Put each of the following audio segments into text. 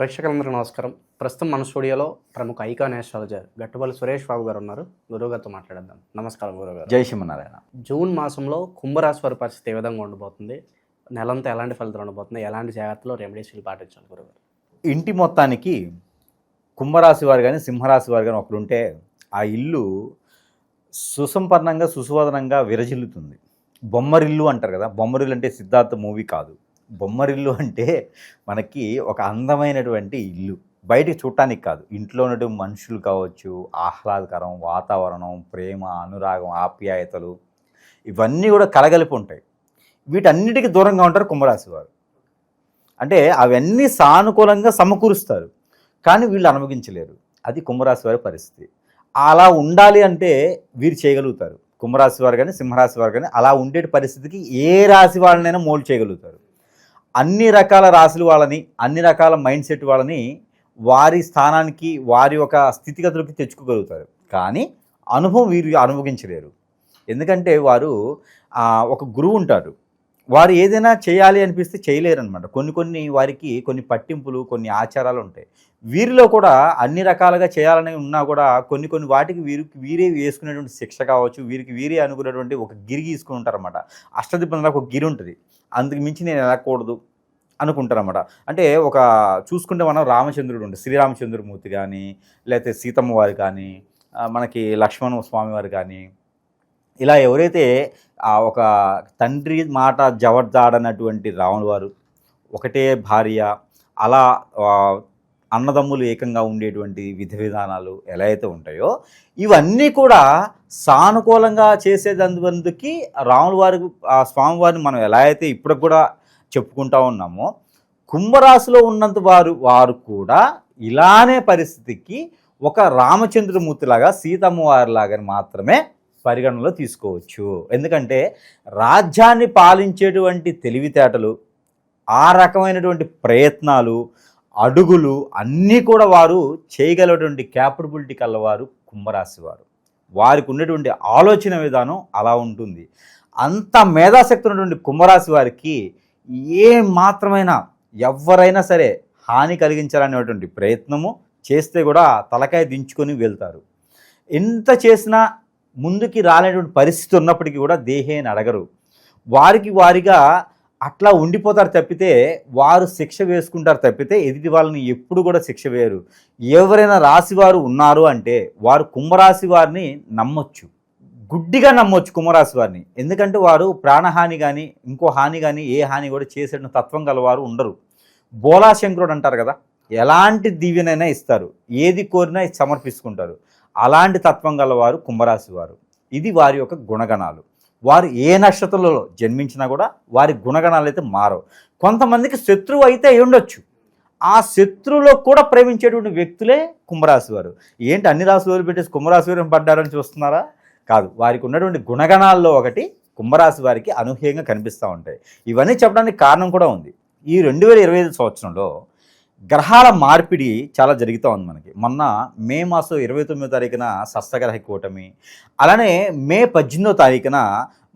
ప్రేక్షకులందరికీ నమస్కారం. ప్రస్తుతం మన స్టూడియోలో ప్రముఖ ఐకాన్ ఆస్ట్రాలజర్ గట్టుబల్లి సురేష్ బాబు గారు ఉన్నారు. గురువుగారితో మాట్లాడదాం నమస్కారం గురువుగారు జై శ్రీమన్నారాయణ. జూన్ మాసంలో కుంభరాశి వారి పరిస్థితి ఏ విధంగా ఉండబోతుంది? నెలంతా ఎలాంటి ఫలితాలు ఉండబోతుంది ఎలాంటి జాగ్రత్తలు రెమెడీస్ పాటించాలి గురుగారు ఇంటి మొత్తానికి కుంభరాశి వారు కానీ సింహరాశి వారు కానీ ఒకరుంటే ఆ ఇల్లు సుసంపన్నంగా సుసువదనంగా విరజిల్లుతుంది. బొమ్మరిల్లు అంటారు కదా బొమ్మరిల్లు అంటే సిద్ధార్థ మూవీ కాదు. బొమ్మరిల్లు అంటే మనకి ఒక అందమైనటువంటి ఇల్లు. బయటికి చూడటానికి కాదు. ఇంట్లో ఉన్నటువంటి మనుషులు కావచ్చు ఆహ్లాదకరం వాతావరణం ప్రేమ అనురాగం ఆప్యాయతలు ఇవన్నీ కూడా కలగలిపి ఉంటాయి. వీటన్నిటికీ దూరంగా ఉంటారు కుంభరాశి వారు. అంటే అవన్నీ సానుకూలంగా సమకూరుస్తారు. కానీ వీళ్ళు అనుభవించలేరు. అది కుంభరాశి వారి పరిస్థితి. అలా ఉండాలి అంటే వీరు చేయగలుగుతారు. కుంభరాశి వారు కానీ సింహరాశి వారు కానీ అలా ఉండే పరిస్థితికి ఏ రాశి వాళ్ళనైనా మోల్డ్ చేయగలుగుతారు. అన్ని రకాల రాశులు వాళ్ళని అన్ని రకాల మైండ్ సెట్ వాళ్ళని వారి స్థానానికి వారి యొక్క స్థితిగతులకి తెచ్చుకోగలుగుతారు. కానీ అనుభవం వీరు అనుభవించలేరు. ఎందుకంటే వారు ఒక గురువు ఉంటారు. వారు ఏదైనా చేయాలి అనిపిస్తే చేయలేరు అనమాట కొన్ని కొన్ని వారికి కొన్ని పట్టింపులు కొన్ని ఆచారాలు ఉంటాయి. వీరిలో కూడా అన్ని రకాలుగా చేయాలని ఉన్నా కూడా కొన్ని కొన్ని వాటికి వీరికి వీరే వేసుకునేటువంటి శిక్ష కావచ్చు వీరికి వీరే అనుకునేటువంటి ఒక గిరి గీసుకుని ఉంటారన్నమాట అష్టదిబ్బందులకు ఒక గిరి ఉంటుంది. అందుకు మించి నేను వెళ్ళకూడదు అనుకుంటారన్నమాట. అంటే ఒక చూసుకుంటే మనం రామచంద్రుడు ఉంటుంది శ్రీరామచంద్రమూర్తి కానీ లేకపోతే సీతమ్మ వారు కానీ మనకి లక్ష్మణ స్వామి వారు కానీ ఇలా ఎవరైతే ఆ ఒక తండ్రి మాట జవడ్దాడనటువంటి రావణుడు వారు ఒకటే భార్య అలా అన్నదమ్ములు ఏకంగా ఉండేటువంటి విధి విధానాలు ఎలా అయితే ఉంటాయో ఇవన్నీ కూడా సానుకూలంగా చేసేదందుకి రాముల వారి ఆ స్వామివారిని మనం ఎలా అయితే ఇప్పటికి కూడా చెప్పుకుంటా ఉన్నామో కుంభరాశిలో ఉన్నంత వారు వారు కూడా ఇలానే పరిస్థితికి ఒక రామచంద్రమూర్తిలాగా సీతమ్మవారిలాగా మాత్రమే పరిగణనలో తీసుకోవచ్చు. ఎందుకంటే రాజ్యాన్ని పాలించేటువంటి తెలివితేటలు ఆ రకమైనటువంటి ప్రయత్నాలు అడుగులు అన్నీ కూడా వారు చేయగలటువంటి క్యాపబిలిటీ కలవారు కుంభరాశి వారు వారికి ఉన్నటువంటి ఆలోచన విధానం అలా ఉంటుంది. అంత మేధాశక్తి ఉన్నటువంటి కుంభరాశి వారికి ఏ మాత్రమైనా ఎవరైనా సరే హాని కలిగించాలనేటువంటి ప్రయత్నము చేస్తే కూడా తలకాయ దించుకొని వెళ్తారు. ఎంత చేసినా ముందుకి రాలేటువంటి పరిస్థితి ఉన్నప్పటికీ కూడా దేహేని అడగరు. వారికి వారిగా అట్లా ఉండిపోతారు తప్పితే వారు శిక్ష వేసుకుంటారు తప్పితే ఎదుటి వాళ్ళని ఎప్పుడు కూడా శిక్ష వేయరు. ఎవరైనా రాశివారు ఉన్నారు అంటే వారు కుంభరాశి వారిని నమ్మొచ్చు. గుడ్డిగా నమ్మొచ్చు కుంభరాశి వారిని. ఎందుకంటే వారు ప్రాణహాని కానీ ఇంకో హాని కానీ ఏ హాని కూడా చేసే తత్వం గలవారు ఉండరు. బోలాశంకరుడు అంటారు కదా ఎలాంటి దీవెనైనా ఇస్తారు. ఏది కోరినా సమర్పించుకుంటారు అలాంటి తత్వం గలవారు కుంభరాశి వారు ఇది వారి యొక్క గుణగణాలు. వారు ఏ నక్షత్రంలో జన్మించినా కూడా వారి గుణగణాలు అయితే మారవు. కొంతమందికి శత్రువు అయితే ఉండొచ్చు. ఆ శత్రువులో కూడా ప్రేమించేటువంటి వ్యక్తులే కుంభరాశి వారు ఏంటి అన్ని రాశులు వదిలిపెట్టేసి కుంభరాశి వారు పడ్డారని చూస్తున్నారా? కాదు. వారికి ఉన్నటువంటి గుణగణాల్లో ఒకటి కుంభరాశి వారికి అనూహ్యంగా కనిపిస్తూ ఉంటాయి. ఇవన్నీ చెప్పడానికి కారణం కూడా ఉంది. ఈ రెండు వేల ఇరవై ఐదు సంవత్సరంలో గ్రహాల మార్పిడి చాలా జరుగుతూ ఉంది మనకి. మొన్న మే మాసం ఇరవై తొమ్మిదో తారీఖున సస్తగ్రహ కూటమి అలానే మే పద్దెనిమిదో తారీఖున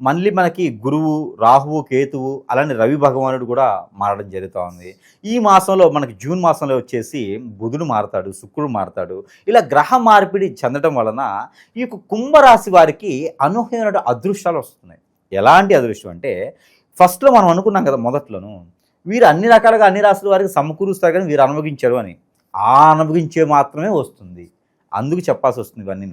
మళ్ళీ మనకి గురువు రాహువు కేతువు అలానే రవి భగవానుడు కూడా మారడం జరుగుతూ ఉంది. ఈ మాసంలో మనకి జూన్ మాసంలో వచ్చేసి బుధుడు మారతాడు శుక్రుడు మారతాడు. ఇలా గ్రహ మార్పిడి చెందడం వలన ఈ యొక్క కుంభరాశి వారికి అనూహ్యమైన అదృష్టాలు వస్తున్నాయి. ఎలాంటి అదృష్టం అంటే ఫస్ట్లో మనం అనుకున్నాం కదా మొదట్లోనూ వీరు అన్ని రకాలుగా అన్ని రాశుల వారికి సమకూరుస్తారు కానీ వీరు అనుభవించరు అని. ఆ అనుభవించే మాత్రమే వస్తుంది. అందుకు చెప్పాల్సి వస్తుంది ఇవన్నీ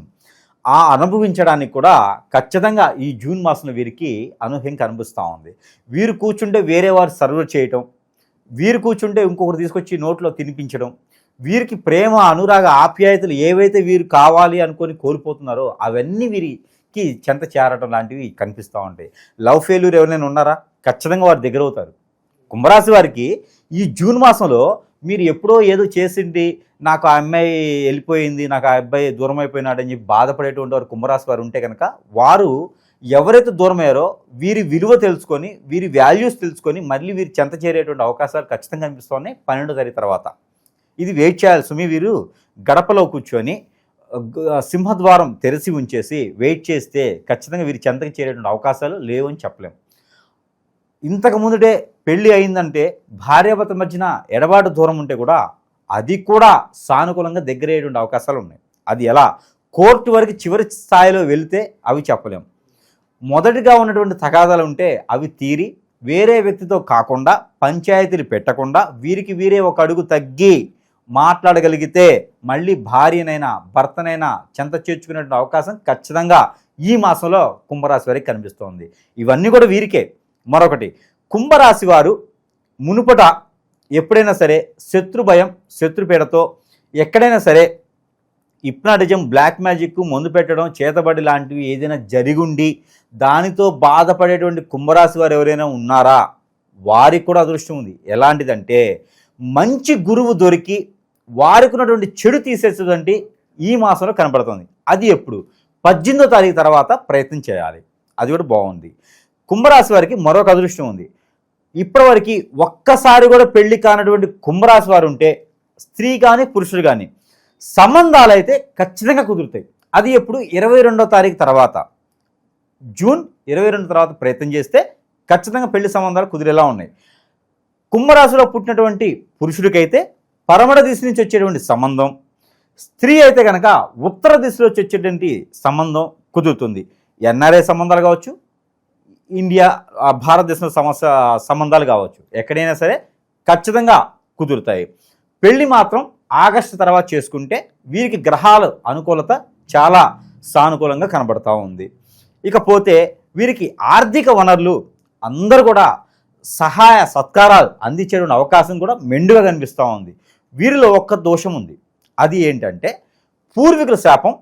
ఆ అనుభవించడానికి కూడా ఖచ్చితంగా ఈ జూన్ మాసంలో వీరికి అనూహ్యం కనిపిస్తూ ఉంది. వీరు కూర్చుంటే వేరే వారు సర్వ్ చేయటం వీరు కూర్చుంటే ఇంకొకరు తీసుకొచ్చి నోట్లో తినిపించడం వీరికి ప్రేమ అనురాగ ఆప్యాయతలు ఏవైతే వీరు కావాలి అనుకొని కోల్పోతున్నారో అవన్నీ వీరికి చెంత చేరటం లాంటివి కనిపిస్తూ ఉంటాయి. లవ్ ఫెయిల్యూర్ ఎవరైనా ఉన్నారా? ఖచ్చితంగా వారు దగ్గర అవుతారు. కుంభరాశి వారికి ఈ జూన్ మాసంలో మీరు ఎప్పుడో ఏదో చేసింది నాకు ఆ అమ్మాయి వెళ్ళిపోయింది నాకు ఆ అబ్బాయి దూరం అయిపోయినాడని చెప్పి బాధపడేటువంటి వారు కుంభరాశి వారు ఉంటే కనుక వారు ఎవరైతే దూరమయ్యారో వీరి విలువ తెలుసుకొని వీరి వాల్యూస్ తెలుసుకొని మళ్ళీ వీరు చెంత చేరేటువంటి అవకాశాలు ఖచ్చితంగా కనిపిస్తున్నాయి పన్నెండో తారీఖు తర్వాత. ఇది వెయిట్ చేయాలి సుమి వీరు. గడపలో కూర్చొని సింహద్వారం తెరిచి ఉంచేసి వెయిట్ చేస్తే ఖచ్చితంగా వీరి చెంతకు చేరేటువంటి అవకాశాలు లేవని చెప్పలేం. ఇంతకు ముందుటే పెళ్ళి అయిందంటే భార్యాభర్త మధ్యన ఎడబాటు దూరం ఉంటే కూడా అది కూడా సానుకూలంగా దగ్గరయ్యేటువంటి అవకాశాలు ఉన్నాయి. అది ఎలా? కోర్టు వరకు చివరి స్థాయిలో వెళితే అవి చెప్పలేము మొదటిగా ఉన్నటువంటి తగాదాలు ఉంటే అవి తీరి వేరే వ్యక్తితో కాకుండా పంచాయతీలు పెట్టకుండా వీరికి వీరే ఒక అడుగు తగ్గి మాట్లాడగలిగితే మళ్ళీ భార్యనైనా భర్తనైనా చెంత చేర్చుకునేటువంటి అవకాశం ఖచ్చితంగా ఈ మాసంలో కుంభరాశి వారికి కనిపిస్తోంది. ఇవన్నీ కూడా వీరికే. మరొకటి కుంభరాశి వారు మునుపట ఎప్పుడైనా సరే శత్రు భయం శత్రుపీడతో ఎక్కడైనా సరే హిప్నాటిజం బ్లాక్ మ్యాజిక్ మందు పెట్టడం చేతబడి లాంటివి ఏదైనా జరిగుండి దానితో బాధపడేటువంటి కుంభరాశి వారు ఎవరైనా ఉన్నారా? వారికి కూడా అదృష్టం ఉంది. ఎలాంటిదంటే మంచి గురువు దొరికి వారికి ఉన్నటువంటి చెడు తీసేసేటువంటి ఈ మాసంలో కనపడుతుంది. అది ఎప్పుడు? పద్దెనిమిదో తారీఖు తర్వాత ప్రయత్నం చేయాలి. అది కూడా బాగుంది. కుంభరాశి వారికి మరొక అదృష్టం ఉంది. ఇప్పటివరకు ఒక్కసారి కూడా పెళ్ళి కానటువంటి కుంభరాశి వారు ఉంటే స్త్రీ కానీ పురుషుడు కానీ సంబంధాలు అయితే ఖచ్చితంగా కుదురుతాయి. అది ఎప్పుడు? ఇరవై రెండో తారీఖు తర్వాత. జూన్ ఇరవై రెండు తర్వాత ప్రయత్నం చేస్తే ఖచ్చితంగా పెళ్ళి సంబంధాలు కుదిరేలా ఉన్నాయి. కుంభరాశిలో పుట్టినటువంటి పురుషుడికైతే పరమడ దిశ నుంచి వచ్చేటువంటి సంబంధం స్త్రీ అయితే కనుక ఉత్తర దిశలో వచ్చేటువంటి సంబంధం కుదురుతుంది. ఎన్ఆర్ఐ సంబంధాలు కావచ్చు ఇండియా భారతదేశం సమస్య సంబంధాలు కావచ్చు. ఎక్కడైనా సరే ఖచ్చితంగా కుదురుతాయి. పెళ్ళి మాత్రం ఆగస్టు తర్వాత చేసుకుంటే వీరికి గ్రహాల అనుకూలత చాలా సానుకూలంగా కనబడతా ఉంది. ఇకపోతే వీరికి ఆర్థిక వనరులు అందరూ కూడా సహాయ సత్కారాలు అందించేటువంటి అవకాశం కూడా మెండుగా కనిపిస్తూ ఉంది. వీరిలో ఒక్క దోషం ఉంది. అది ఏంటంటే పూర్వీకుల శాపం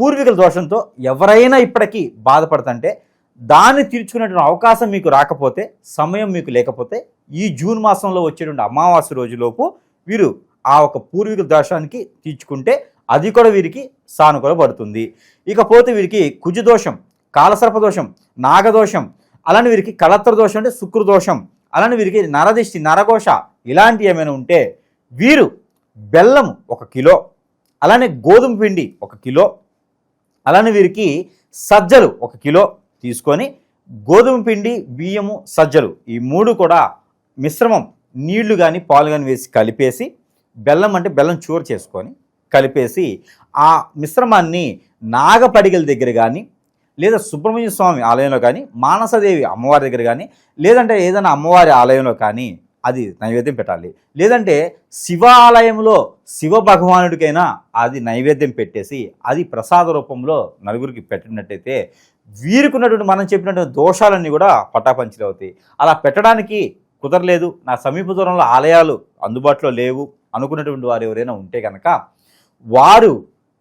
పూర్వీకుల దోషంతో ఎవరైనా ఇప్పటికీ బాధపడుతుంటే దాన్ని తీర్చుకునేటువంటి అవకాశం మీకు రాకపోతే సమయం మీకు లేకపోతే ఈ జూన్ మాసంలో వచ్చేటువంటి అమావాస్య రోజులోపు వీరు ఆ ఒక పూర్వీకుల దోషానికి తీర్చుకుంటే అది కూడా వీరికి సానుకూల పడుతుంది. ఇకపోతే వీరికి కుజదోషం కాలసర్ప దోషం నాగదోషం అలానే వీరికి కళత్ర దోషం అంటే శుక్ర దోషం అలానే వీరికి నరదిష్టి నరఘోష ఇలాంటివి ఏమైనా ఉంటే వీరు బెల్లం ఒక కిలో అలానే గోధుమ పిండి ఒక కిలో అలానే వీరికి సజ్జలు ఒక కిలో తీసుకొని గోధుమ పిండి బియ్యము సజ్జలు ఈ మూడు కూడా మిశ్రమం నీళ్ళు కానీ పాలు కానీ వేసి కలిపేసి బెల్లం అంటే బెల్లం చూర చేసుకొని కలిపేసి ఆ మిశ్రమాన్ని నాగపడిగల దగ్గర కానీ లేదా సుబ్రహ్మణ్య స్వామి ఆలయంలో కానీ మానసదేవి అమ్మవారి దగ్గర కానీ లేదంటే ఏదైనా అమ్మవారి ఆలయంలో కానీ అది నైవేద్యం పెట్టాలి. లేదంటే శివ ఆలయంలో శివ భగవానుడికైనా అది నైవేద్యం పెట్టేసి అది ప్రసాద రూపంలో నలుగురికి పెట్టినట్టయితే వీరికి ఉన్నటువంటి మనం చెప్పినటువంటి దోషాలన్నీ కూడా పటాపంచలు అవుతాయి. అలా పెట్టడానికి కుదరలేదు. నా సమీప దూరంలో ఆలయాలు అందుబాటులో లేవు అనుకున్నటువంటి వారు ఎవరైనా ఉంటే కనుక వారు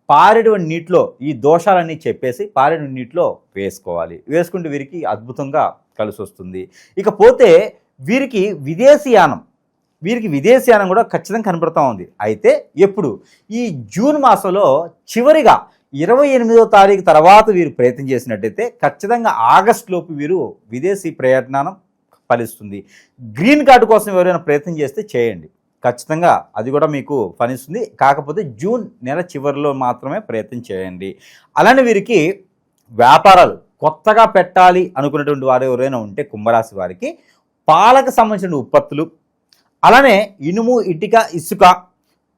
పారేటువంటి నీటిలో ఈ దోషాలన్నీ చెప్పేసి పారేటువంటి నీటిలో వేసుకోవాలి. వేసుకుంటే వీరికి అద్భుతంగా కలిసి వస్తుంది ఇకపోతే వీరికి విదేశీయానం వీరికి విదేశీయానం కూడా ఖచ్చితంగా కనబడుతూ ఉంది. అయితే ఎప్పుడు? ఈ జూన్ మాసంలో చివరిగా ఇరవై ఎనిమిదో తారీఖు తర్వాత వీరు ప్రయత్నం చేసినట్టయితే ఖచ్చితంగా ఆగస్ట్ లోపు వీరు విదేశీ ప్రయత్నం ఫలిస్తుంది. గ్రీన్ కార్డు కోసం ఎవరైనా ప్రయత్నం చేస్తే చేయండి. ఖచ్చితంగా అది కూడా మీకు ఫలిస్తుంది. కాకపోతే జూన్ నెల చివరిలో మాత్రమే ప్రయత్నం చేయండి. అలానే వీరికి వ్యాపారాలు కొత్తగా పెట్టాలి అనుకున్నటువంటి వారు ఎవరైనా ఉంటే కుంభరాశి వారికి పాలకు సంబంధించిన ఉత్పత్తులు అలానే ఇనుము ఇటుక ఇసుక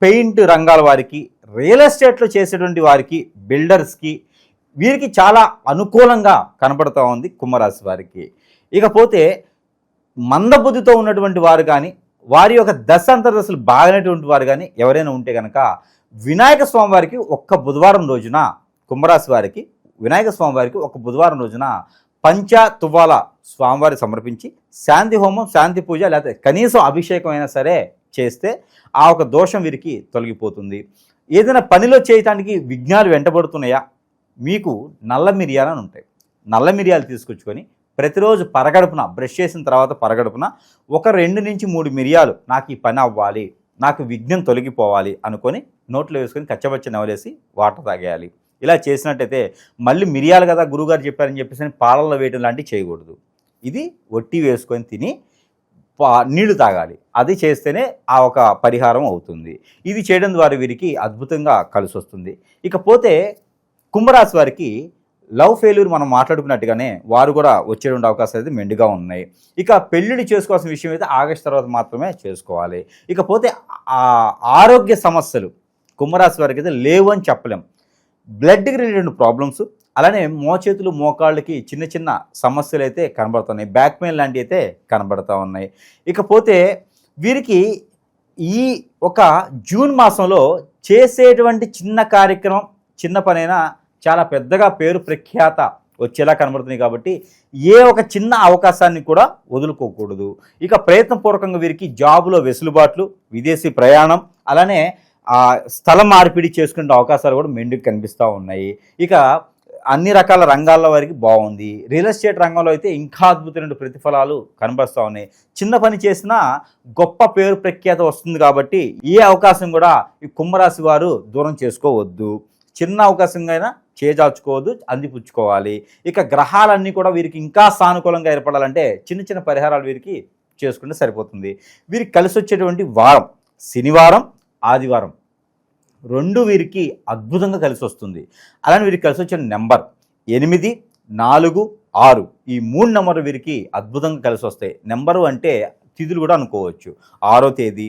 పెయింట్ రంగాల వారికి రియల్ ఎస్టేట్లో చేసేటువంటి వారికి బిల్డర్స్కి వీరికి చాలా అనుకూలంగా కనపడుతూ ఉంది కుంభరాశి వారికి. ఇకపోతే మందబుద్ధితో ఉన్నటువంటి వారు కానీ వారి యొక్క దశ అంతర్దశలు బాగినటువంటి వారు కానీ ఎవరైనా ఉంటే కనుక వినాయక స్వామి వారికి ఒక్క బుధవారం రోజున కుంభరాశి వారికి వినాయక స్వామి వారికి ఒక బుధవారం రోజున పంచ తువ్వాల స్వామివారి సమర్పించి శాంతి హోమం శాంతి పూజ లేకపోతే కనీసం అభిషేకం అయినా సరే చేస్తే ఆ ఒక దోషం వీరికి తొలగిపోతుంది. ఏదైనా పనిలో చేయటానికి విఘ్నాలు వెంటబడుతున్నాయా? మీకు నల్ల మిరియాలు అని ఉంటాయి. నల్ల మిరియాలు తీసుకొచ్చుకొని ప్రతిరోజు పరగడుపున బ్రష్ చేసిన తర్వాత పరగడుపున ఒక రెండు నుంచి మూడు మిరియాలు నాకు ఈ పని అవ్వాలి నాకు విఘ్నం తొలగిపోవాలి అనుకొని నోట్లో వేసుకొని కచ్చబచ్చ నవలేసి వాటర్ తాగేయాలి. ఇలా చేసినట్టయితే మళ్ళీ మిరియాలు కదా గురువుగారు చెప్పారని చెప్పేసి పాలల్లో వేయడం లాంటివి చేయకూడదు. ఇది ఒట్టి వేసుకొని తిని నీళ్ళు తాగాలి. అది చేస్తేనే ఆ ఒక పరిహారం అవుతుంది. ఇది చేయడం ద్వారా వీరికి అద్భుతంగా కలిసి వస్తుంది ఇకపోతే కుంభరాశి వారికి లవ్ ఫెయిల్యూర్ మనం మాట్లాడుకున్నట్టుగానే వారు కూడా వచ్చేటువంటి అవకాశాలు అయితే మెండుగా ఉన్నాయి. ఇక పెళ్ళిళ్ళు చేసుకోవాల్సిన విషయం అయితే ఆగస్ట్ తర్వాత మాత్రమే చేసుకోవాలి. ఇకపోతే ఆ ఆరోగ్య సమస్యలు కుంభరాశి వారికి అయితే లేవు అని చెప్పలేం. బ్లడ్కి రిలేటెడ్ ప్రాబ్లమ్స్ అలానే మోచేతులు మోకాళ్ళకి చిన్న చిన్న సమస్యలు అయితే కనబడుతున్నాయి. బ్యాక్ పెయిన్ లాంటివి అయితే కనబడుతూ ఉన్నాయి. ఇకపోతే వీరికి ఈ ఒక జూన్ మాసంలో చేసేటువంటి చిన్న కార్యక్రమం చిన్న పనైనా చాలా పెద్దగా పేరు ప్రఖ్యాత వచ్చేలా కనబడుతుంది కాబట్టి ఏ ఒక చిన్న అవకాశాన్ని కూడా వదులుకోకూడదు. ఇక ప్రయత్నపూర్వకంగా వీరికి జాబులో వెసులుబాట్లు విదేశీ ప్రయాణం అలానే స్థలం స్థల మార్పిడి చేసుకునే అవకాశాలు కూడా మెండుకు కనిపిస్తూ ఉన్నాయి. ఇక అన్ని రకాల రంగాల్లో వారికి బాగుంది. రియల్ ఎస్టేట్ రంగంలో అయితే ఇంకా అద్భుతమైన ప్రతిఫలాలు కనబరుస్తూ ఉన్నాయి. చిన్న పని చేసినా గొప్ప పేరు ప్రఖ్యాత వస్తుంది కాబట్టి ఏ అవకాశం కూడా ఈ కుంభరాశి వారు దూరం చేసుకోవద్దు. చిన్న అవకాశంగా అయినా చేజార్చుకోవద్దు అందిపుచ్చుకోవాలి. ఇక గ్రహాలన్నీ కూడా వీరికి ఇంకా సానుకూలంగా ఏర్పడాలంటే చిన్న చిన్న పరిహారాలు వీరికి చేసుకుంటే సరిపోతుంది. వీరికి కలిసి వచ్చేటువంటి వారం శనివారం ఆదివారం. రెండు వీరికి అద్భుతంగా కలిసి వస్తుంది. అలానే వీరికి కలిసి వచ్చిన నెంబర్ ఎనిమిది నాలుగు ఆరు. ఈ మూడు నెంబర్ వీరికి అద్భుతంగా కలిసి వస్తాయి. నెంబరు అంటే తిథులు కూడా అనుకోవచ్చు. ఆరో తేదీ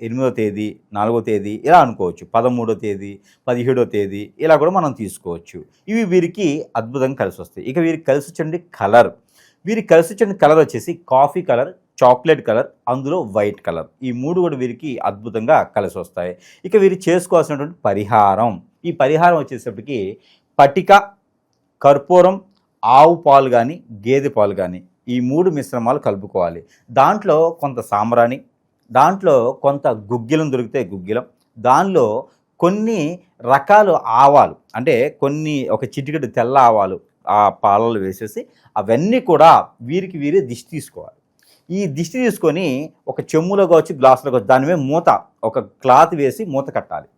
ఎనిమిదో తేదీ నాలుగో తేదీ ఇలా అనుకోవచ్చు. పదమూడో తేదీ పదిహేడో తేదీ ఇలా కూడా మనం తీసుకోవచ్చు. ఇవి వీరికి అద్భుతంగా కలిసి వస్తాయి. ఇక వీరికి కలిసి వచ్చండి కలర్. వీరికి కలిసి వచ్చిన కలర్ వచ్చేసి కాఫీ కలర్ చాక్లెట్ కలర్ అందులో వైట్ కలర్. ఈ మూడు కూడా వీరికి అద్భుతంగా కలిసి వస్తాయి. ఇక వీరు చేసుకోవాల్సినటువంటి పరిహారం. ఈ పరిహారం వచ్చేసప్పటికి పటిక కర్పూరం ఆవు పాలు కానీ గేదె పాలు కానీ ఈ మూడు మిశ్రమాలు కలుపుకోవాలి. దాంట్లో కొంత సాంబ్రాణి దాంట్లో కొంత గుగ్గిలం దొరికితే గుగ్గిలం దానిలో కొన్ని రకాలు ఆవాలు అంటే కొన్ని ఒక చిటికెడు తెల్ల ఆవాలు ఆ పాలలో వేసేసి అవన్నీ కూడా వీరికి వీరే దిష్టి తీసుకోవాలి. ఈ దిష్టి తీసుకొని ఒక చెమ్ములో కావచ్చు గ్లాసులో కావచ్చు దాని మీద మూత ఒక క్లాత్ వేసి మూత కట్టాలి.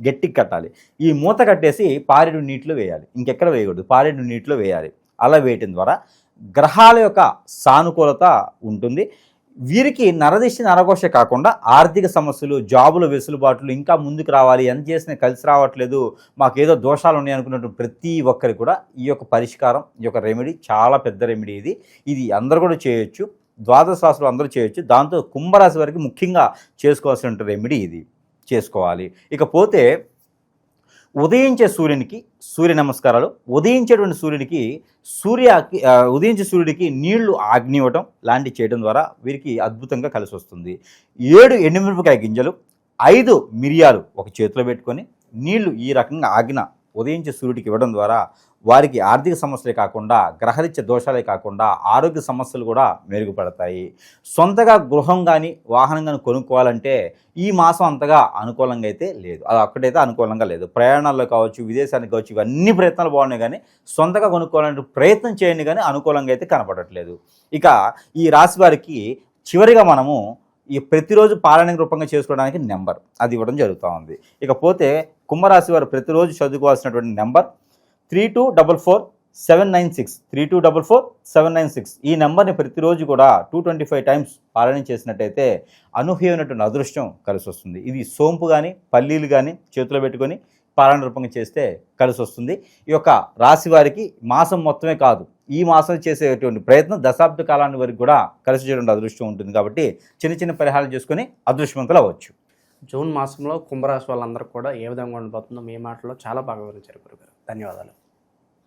గట్టికి కట్టాలి. ఈ మూత కట్టేసి పారేడు నీటిలో వేయాలి. ఇంకెక్కడ వేయకూడదు. పారేడు నీటిలో వేయాలి. అలా వేయటం ద్వారా గ్రహాల యొక్క సానుకూలత ఉంటుంది. వీరికి నరదిష్టి నరఘోష కాకుండా ఆర్థిక సమస్యలు జాబుల వెసులుబాట్లు ఇంకా ముందుకు రావాలి. ఎంత చేసినా కలిసి రావట్లేదు. మాకేదో దోషాలు ఉన్నాయి అనుకున్నట్టు ప్రతి ఒక్కరికి కూడా ఈ యొక్క పరిష్కారం ఈ యొక్క రెమెడీ చాలా పెద్ద రెమెడీ ఇది. ఇది అందరూ కూడా చేయొచ్చు. ద్వాదశ రాశులు అందరూ చేయొచ్చు. దాంతో కుంభరాశి వారికి ముఖ్యంగా చేసుకోవాల్సిన రెమెడీ ఇది. చేసుకోవాలి. ఇకపోతే ఉదయించే సూర్యునికి సూర్య నమస్కారాలు ఉదయించేటువంటి సూర్యునికి సూర్య ఉదయించే సూర్యుడికి నీళ్ళు ఆగ్ని ఇవ్వటం లాంటివి చేయడం ద్వారా వీరికి అద్భుతంగా కలిసి వస్తుంది. ఏడు ఎండుమిరపకాయ గింజలు ఐదు మిరియాలు ఒక చేతిలో పెట్టుకొని నీళ్ళు ఈ రకంగా ఆగిన ఉదయించే సూర్యుడికి ఇవ్వడం ద్వారా వారికి ఆర్థిక సమస్యలే కాకుండా గ్రహరీత్య దోషాలే కాకుండా ఆరోగ్య సమస్యలు కూడా మెరుగుపడతాయి. సొంతగా గృహం కానీ వాహనం కానీ కొనుక్కోవాలంటే ఈ మాసం అంతగా అనుకూలంగా అయితే లేదు. అది ఒక్కటైతే అనుకూలంగా లేదు. ప్రయాణాల్లో కావచ్చు విదేశానికి కావచ్చు ఇవన్నీ ప్రయత్నాలు బాగున్నాయి కానీ సొంతగా కొనుక్కోవాలంటే ప్రయత్నం చేయండి కానీ అనుకూలంగా అయితే కనపడట్లేదు. ఇక ఈ రాశి వారికి చివరిగా మనము ఈ ప్రతిరోజు పారాయణ రూపంగా చేసుకోవడానికి నెంబర్ అది ఇవ్వడం జరుగుతూ ఉంది. ఇకపోతే కుంభరాశి వారు ప్రతిరోజు చదువుకోవాల్సినటువంటి number three two double four seven nine six. Three two double four seven nine six. ఈ నెంబర్ని ప్రతిరోజు కూడా టూ ట్వంటీ ఫైవ్ టైమ్స్ పాలన చేసినట్టయితే అనూహ్యమైనటువంటి అదృష్టం కలిసి వస్తుంది ఇది సోంపు కానీ పల్లీలు కానీ చేతిలో పెట్టుకొని పాలన రూపంగా చేస్తే కలిసి వస్తుంది ఈ యొక్క రాశి వారికి మాసం మొత్తమే కాదు ఈ మాసం చేసేటువంటి ప్రయత్నం దశాబ్ద కాలాన్ని వరకు కూడా కలిసి చేయడం అదృష్టం ఉంటుంది కాబట్టి చిన్న చిన్న పరిహారాలు చేసుకొని అదృష్టవంతులు అవ్వచ్చు. జూన్ మాసంలో కుంభరాశి వాళ్ళందరూ కూడా ఏ విధంగా ఉండబోతుందో మీ మాటలో చాలా బాగా వివరించారు గురుగారు. ధన్యవాదాలు.